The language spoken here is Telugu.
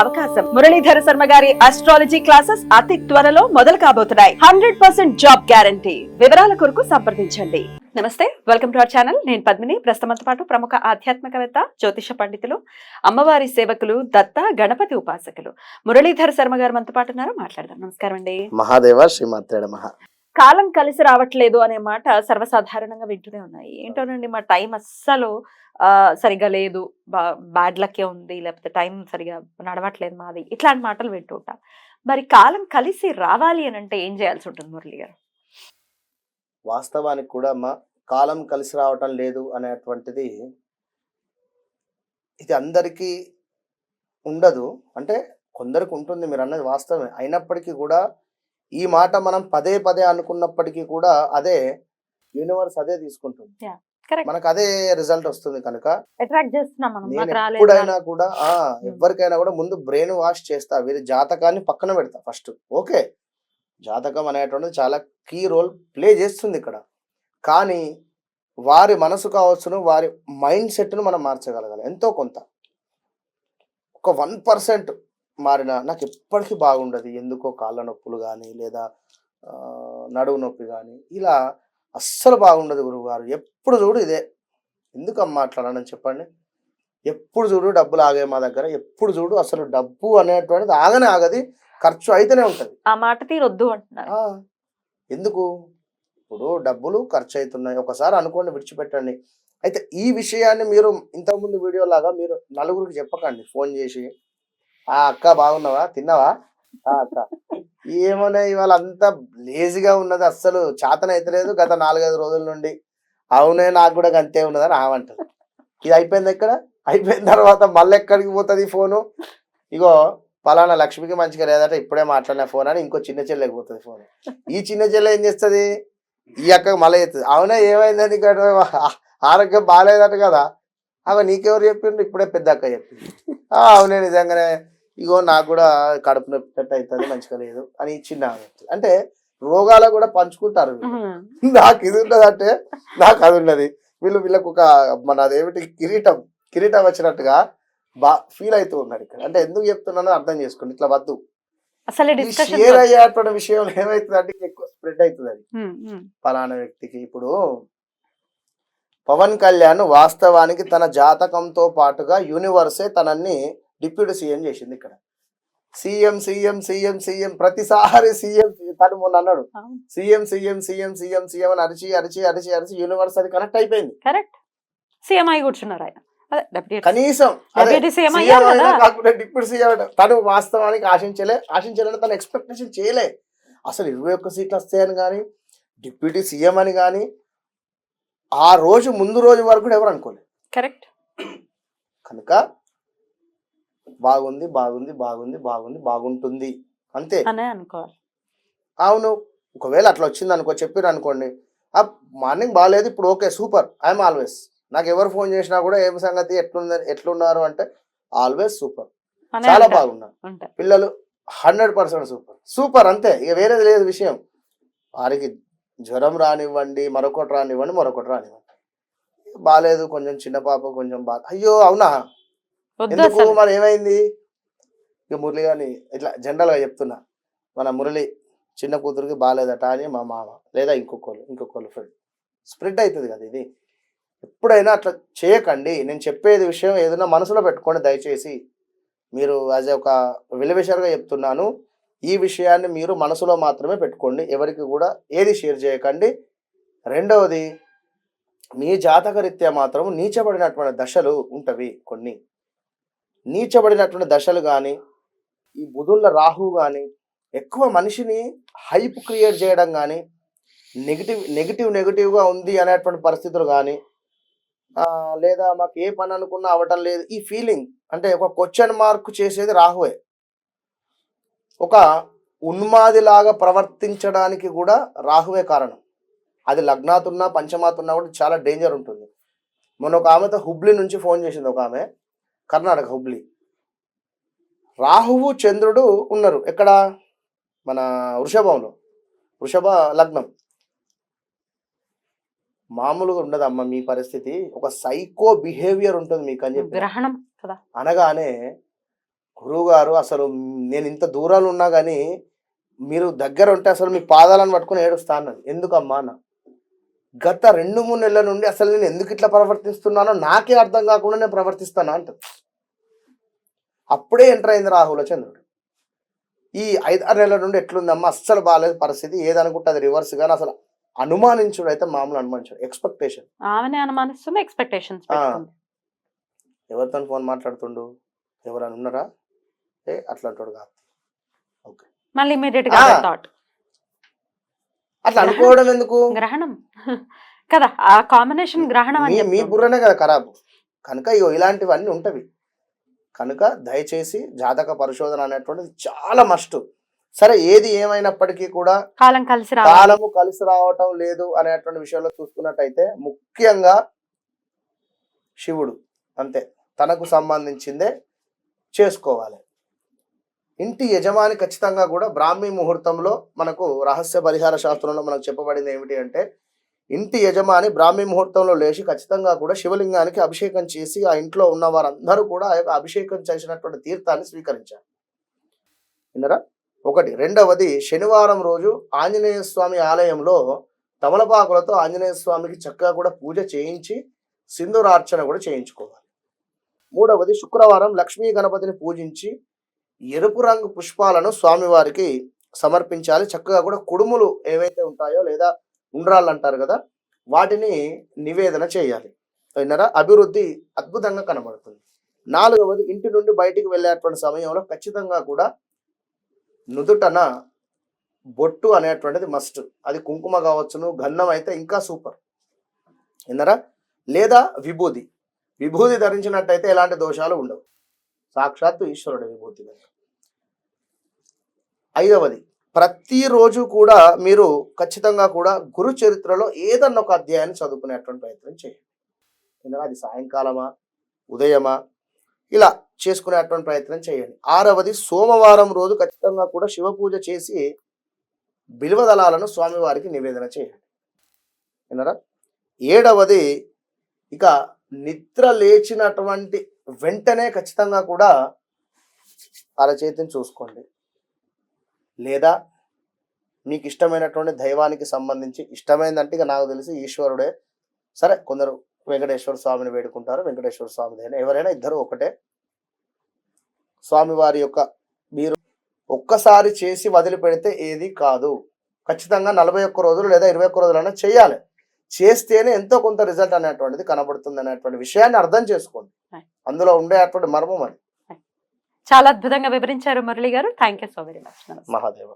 అవకాశం. మురళీధర శర్మ గారి అస్ట్రాలజీ క్లాసెస్ అతి త్వరలో మొదలు కాబోతున్నాయి. హండ్రెడ్ పర్సెంట్ జాబ్ గ్యారంటీ వివరాల కొరకు సంప్రదించండి. నమస్తే వెల్కమ్ టు అవర్ ఛానల్ నేను పద్మిని. ప్రస్తుతంతో పాటు ప్రముఖ ఆధ్యాత్మికవేత్త జ్యోతిష పండితులు అమ్మవారి సేవకులు దత్త గణపతి ఉపాసకులు. మురళీధర శర్మ గారు మనతో పాటు ఉన్నారు. మాట్లాడదాం. నమస్కారం అండి. మహాదేవ శ్రీమాత్రేడ మహా కాలం కలిసి రావట్లేదు అనే మాట సర్వసాధారణంగా వింటూనే ఉన్నాయి. ఏంటోనండి మా టైం అస్సలు ఆ, సరిగా లేదు. బ్యాడ్ లక్కే ఉంది లేకపోతే టైం సరిగా నడవట్లేదు మాది. ఇట్లాంటి మాటలు వింటూ ఉంటాం. మరి కాలం కలిసి రావాలి అని అంటే ఏం చేయాల్సి ఉంటుంది మురళి గారు? వాస్తవానికి కూడా మా కాలం కలిసి రావటం లేదు అనేటువంటిది ఇది అందరికీ ఉండదు. అంటే కొందరికి ఉంటుంది మీరు అన్నది వాస్తవమే. అయినప్పటికీ కూడా ఈ మాట మనం పదే పదే అనుకున్నప్పటికీ కూడా అదే యూనివర్స్ అదే తీసుకుంటుంది. మనకు అదే రిజల్ట్ వస్తుంది కనుక ఎప్పుడైనా కూడా ఆ ఎవరికైనా కూడా ముందు బ్రెయిన్ వాష్ చేస్తా వీరి జాతకాన్ని పక్కన పెడతా ఫస్ట్ ఓకే జాతకం అనేటువంటిది చాలా కీ రోల్ ప్లే చేస్తుంది ఇక్కడ. కానీ వారి మనసు కావచ్చును వారి మైండ్ సెట్ను మనం మార్చగలగాలి. ఎంతో కొంత. ఒక వన్ పర్సెంట్ మారిన నాకు ఎప్పటికీ బాగుండదు. ఎందుకో కాళ్ళ నొప్పులు కానీ లేదా నడువు నొప్పి కానీ ఇలా అస్సలు బాగుండదు గురువుగారు. ఎప్పుడు చూడు ఇదే. ఎందుకు అమ్మ మాట్లాడాలని చెప్పండి? ఎప్పుడు చూడు డబ్బులు ఆగే మా దగ్గర. ఎప్పుడు చూడు అసలు డబ్బు అనేటువంటిది ఆగనే ఆగది. ఖర్చు అయితేనే ఉంటుంది. ఆ మాట తీరొద్దు అంటున్నారు. ఎందుకు? ఇప్పుడు డబ్బులు ఖర్చు అవుతున్నాయి ఒకసారి అనుకోండి విడిచిపెట్టండి. అయితే ఈ విషయాన్ని మీరు ఇంతకుముందు వీడియో లాగా మీరు నలుగురికి చెప్పకండి. ఫోన్ చేసి ఆ అక్క బాగున్నావా? తిన్నావా? ఆ అక్క. ఏమన్నా ఇవాళ అంతా లేజీగా ఉన్నది అస్సలు. చాతన అయితలేదు గత నాలుగైదు రోజుల నుండి. అవునే నాకు కూడా అంతే ఉన్నదని ఆమంటది ఇది అయిపోయింది ఎక్కడ అయిపోయిన తర్వాత మళ్ళీ ఎక్కడికి పోతుంది ఫోను? ఇగో పలానా లక్ష్మికి మంచిగా లేదట ఇప్పుడే మాట్లాడిన ఫోన్ అని ఇంకో చిన్న చెల్లెకి పోతుంది ఫోన్. ఈ చిన్న చెల్లె ఏం చేస్తుంది? ఈ అక్కకి మళ్ళీ అవుతుంది అవునా ఏమైందని ఆరోగ్యం బాగాలేదట కదా. అవ నీకెవరు చెప్పిండ్రు? ఇప్పుడే పెద్ద అక్క చెప్పింది. "ఆ, అవునే నిజంగానే ఇగో నాకు కూడా కడుపు నొప్పి అవుతుంది మంచిగా లేదు అని చిన్న. అంటే రోగాలు కూడా పంచుకుంటారు. నాకు ఇది ఉన్నది అంటే నాకు అది ఉన్నది. వీళ్ళు వీళ్ళకు ఒక మన అదేమిటి కిరీటం కిరీటం వచ్చినట్టుగా బా ఫీల్ అవుతూ ఉన్నాడు ఇక్కడ. అంటే ఎందుకు చెప్తున్నానో అర్థం చేసుకోండి. ఇట్లా వద్దు. అసలు షేర్ అయ్యేటువంటి విషయం ఏమవుతుంది అంటే ఎక్కువ స్ప్రెడ్ అవుతుంది అది. ఫలానా వ్యక్తికి ఇప్పుడు పవన్ కళ్యాణ్ వాస్తవానికి తన జాతకంతో పాటుగా యూనివర్సే తనని డిప్యూటీ సీఎం చేసింది ఇక్కడ. సీఎం సీఎం సీఎం సీఎం ప్రతిసారి సీఎం తను మొన్న అన్నాడు. CM CM CM CM CM అని అరిచి అరిచి అరిచి అరిచి యూనివర్స్ అది కనెక్ట్ అయిపోయింది. కరెక్ట్. సీఎం అయి కూర్చున్నారు ఆయన. కనీసం కాకుండా డిప్యూటీ సీఎం తను వాస్తవానికి ఆశించలే ఆశించాలని తను ఎక్స్పెక్టేషన్ చేయలే. అసలు ఇరవై ఒక్క సీట్లు వస్తాయని కానీ డిప్యూటీ సీఎం అని కానీ ఆ రోజు ముందు రోజు వరకు కూడా ఎవరు అనుకోలేదు కరెక్ట్. కనుక బాగుంది బాగుంది బాగుంది బాగుంది బాగుంటుంది. అంతే. అనే అనుకోవాలి. అవును. ఒకవేళ అట్లా వచ్చింది అనుకో చెప్పారు అనుకోండి. ఆ మార్నింగ్ బాగాలేదు ఇప్పుడు ఓకే సూపర్. I'm always. నాకు ఎవరు ఫోన్ చేసినా కూడా ఏం సంగతి ఎట్లుంది ఎట్లున్నారు అంటే ఆల్వేస్ సూపర్. చాలా. బాగున్నారు పిల్లలు హండ్రెడ్ పర్సెంట్ సూపర్. సూపర్ అంతే. ఇక వేరేది లేదు విషయం. వారికి జ్వరం రానివ్వండి మరొకటి రానివ్వండి మరొకటి రానివ్వండి. బాగాలేదు కొంచెం చిన్న పాప కొంచెం బాగా అయ్యో అవునా? ఎందుకు మరి ఏమైంది? ఇక మురళి గారిని ఇట్లా జనరల్గా చెప్తున్నా. మన మురళి చిన్న కూతురికి బాగాలేదట అని మా మామ లేదా ఇంకొకళ్ళు ఇంకొకళ్ళు ఫ్రెండ్ స్ప్రెడ్ అవుతుంది కదా ఇది. ఎప్పుడైనా అట్లా చేయకండి. నేను చెప్పేది విషయం ఏదైనా మనసులో పెట్టుకోండి దయచేసి మీరు యాజ్ ఒక విలువిషర్గా చెప్తున్నాను. ఈ విషయాన్ని మీరు మనసులో మాత్రమే పెట్టుకోండి. ఎవరికి కూడా ఏది షేర్ చేయకండి. రెండవది మీ జాతక రీత్యా మాత్రం నీచబడినటువంటి దశలు ఉంటవి కొన్ని. నీచబడినటువంటి దశలు కానీ ఈ బుధుల రాహు కానీ ఎక్కువ మనిషిని హైప్ క్రియేట్ చేయడం కానీ నెగిటివ్ నెగిటివ్ నెగిటివ్గా ఉంది అనేటువంటి పరిస్థితులు కానీ లేదా మాకు ఏ పని అనుకున్నా అవటం లేదు. ఈ ఫీలింగ్ అంటే ఒక క్వశ్చన్ మార్క్ చేసేది రాహువే. ఒక ఉన్మాదిలాగా ప్రవర్తించడానికి కూడా రాహువే కారణం. అది లగ్నాతున్నా పంచమాతున్నా కూడా చాలా డేంజర్ ఉంటుంది. మొన్న ఒక ఆమెతో హుబ్లీ నుంచి ఫోన్ చేసింది ఒక ఆమె. కర్ణాటక హుబ్లీ. రాహువు చంద్రుడు ఉన్నారు. ఎక్కడ? మన వృషభంలో. వృషభ లగ్నం. మామూలుగా ఉండదమ్మా మీ పరిస్థితి. ఒక సైకో బిహేవియర్ ఉంటుంది మీకు అని చెప్పి. గ్రహణం కదా. అనగానే గురువు గారు అసలు నేను ఇంత దూరాలు ఉన్నా కానీ మీరు దగ్గర ఉంటే అసలు మీ పాదాలను పట్టుకొని ఏడుస్తాను ఎందుకమ్మా అన్న? గత రెండు మూడు నెలల నుండి అసలు నేను ఎందుకు ఇట్లా ప్రవర్తిస్తున్నానో నాకే అర్థం కాకుండా నేను ప్రవర్తిస్తానా అంట అప్పుడే ఎంటర్ అయింది రాహుల చంద్రుడు. ఈ ఐదు ఆరు నెలల నుండి ఎట్లుందమ్మా అస్సలు బాగాలేదు పరిస్థితి. ఏదనుకుంటే అది రివర్స్ కానీ అసలు అనుమానించుడు అయితే మామూలు అనుమానించుడు. ఎక్స్పెక్టేషన్ ఆమెనే అనుమానిస్తుంది ఎక్స్పెక్టేషన్స్ ఆ. పెట్టుకుంది. ఎవరితో ఫోన్ మాట్లాడుతుండు? ఎవరైనా ఉన్నారా? ఏ అట్లా అంటాడు కాదు మళ్ళీ ఇమీడియట్గా ఆ. థాట్ అట్లా అనుకోవడం ఎందుకు? గ్రహణం. కదా ఆ కాంబినేషన్ గ్రహణం అని మీ. బుర్రనే కదా ఖరాబు. కనుక ఇగో ఇలాంటివన్నీ ఉంటవి. కనుక దయచేసి జాతక పరిశోధన అనేటువంటిది చాలా మస్ట్ సరే ఏది ఏమైనప్పటికీ కూడా కాలం కలిసి కాలము కలిసి రావటం లేదు అనేటువంటి విషయంలో చూసుకున్నట్టయితే ముఖ్యంగా శివుడు అంతే. తనకు సంబంధించిందే చేసుకోవాలి. ఇంటి యజమాని ఖచ్చితంగా కూడా బ్రాహ్మీ ముహూర్తంలో మనకు రహస్య పరిహార శాస్త్రంలో మనకు చెప్పబడింది ఏమిటి అంటే ఇంటి యజమాని బ్రాహ్మీ ముహూర్తంలో లేచి ఖచ్చితంగా కూడా శివలింగానికి అభిషేకం చేసి ఆ ఇంట్లో ఉన్న వారందరూ కూడా ఆ యొక్క అభిషేకం చేసినటువంటి తీర్థాన్ని స్వీకరించారు. విన్నరా? ఒకటి. రెండవది శనివారం రోజు ఆంజనేయ స్వామి ఆలయంలో తమలపాకులతో ఆంజనేయ స్వామికి చక్కగా కూడా పూజ చేయించి సింధూరార్చన కూడా చేయించుకోవాలి. మూడవది శుక్రవారం లక్ష్మీ గణపతిని పూజించి ఎరుపు రంగు పుష్పాలను స్వామివారికి సమర్పించాలి. చక్కగా కూడా కుడుములు ఏవైతే ఉంటాయో లేదా ఉండ్రాళ్ళు అంటారు కదా వాటిని నివేదన చేయాలి. విన్నారా అభివృద్ధి అద్భుతంగా కనబడుతుంది. నాలుగవది ఇంటి నుండి బయటికి వెళ్ళేటువంటి సమయంలో ఖచ్చితంగా కూడా నుదుటన బొట్టు అనేటువంటిది మస్ట్ అది కుంకుమ కావచ్చును గంధం అయితే ఇంకా సూపర్ విన్నారా లేదా విభూది. విభూది ధరించినట్టయితే ఎలాంటి దోషాలు ఉండవు. సాక్షాత్తు ఈశ్వరుడు విభూతి. ఐదవది ప్రతిరోజు కూడా మీరు ఖచ్చితంగా కూడా గురు చరిత్రలో ఏదన్నా ఒక అధ్యాయాన్ని చదువుకునేటువంటి ప్రయత్నం చేయండి. విన్నారా? అది సాయంకాలమా ఉదయమా ఇలా చేసుకునేటువంటి ప్రయత్నం చేయండి. ఆరవది సోమవారం రోజు ఖచ్చితంగా కూడా శివ పూజ చేసి బిల్వదళాలను స్వామివారికి నివేదన చేయండి. విన్నారా? ఏడవది ఇక నిద్ర లేచినటువంటి వెంటనే ఖచ్చితంగా కూడా అరచేతిని చూసుకోండి. లేదా మీకు ఇష్టమైనటువంటి దైవానికి సంబంధించి ఇష్టమైందంటే ఇక నాకు తెలిసి ఈశ్వరుడే. సరే కొందరు వెంకటేశ్వర స్వామిని వేడుకుంటారు వెంకటేశ్వర స్వామి అయినా ఎవరైనా ఇద్దరు ఒకటే. స్వామివారి యొక్క మీరు ఒక్కసారి చేసి వదిలిపెడితే ఏది కాదు. ఖచ్చితంగా నలభై ఒక్క రోజులు లేదా ఇరవై ఒక్క రోజులైనా చేయాలి. చేస్తేనే ఎంతో కొంత రిజల్ట్ అనేటువంటిది కనబడుతుంది అనేటువంటి విషయాన్ని అర్థం చేసుకోండి. అందులో ఉండేటువంటి మర్మం అది. చాలా అద్భుతంగా వివరించారు మురళి గారు. Thank you so very much Mahadeva.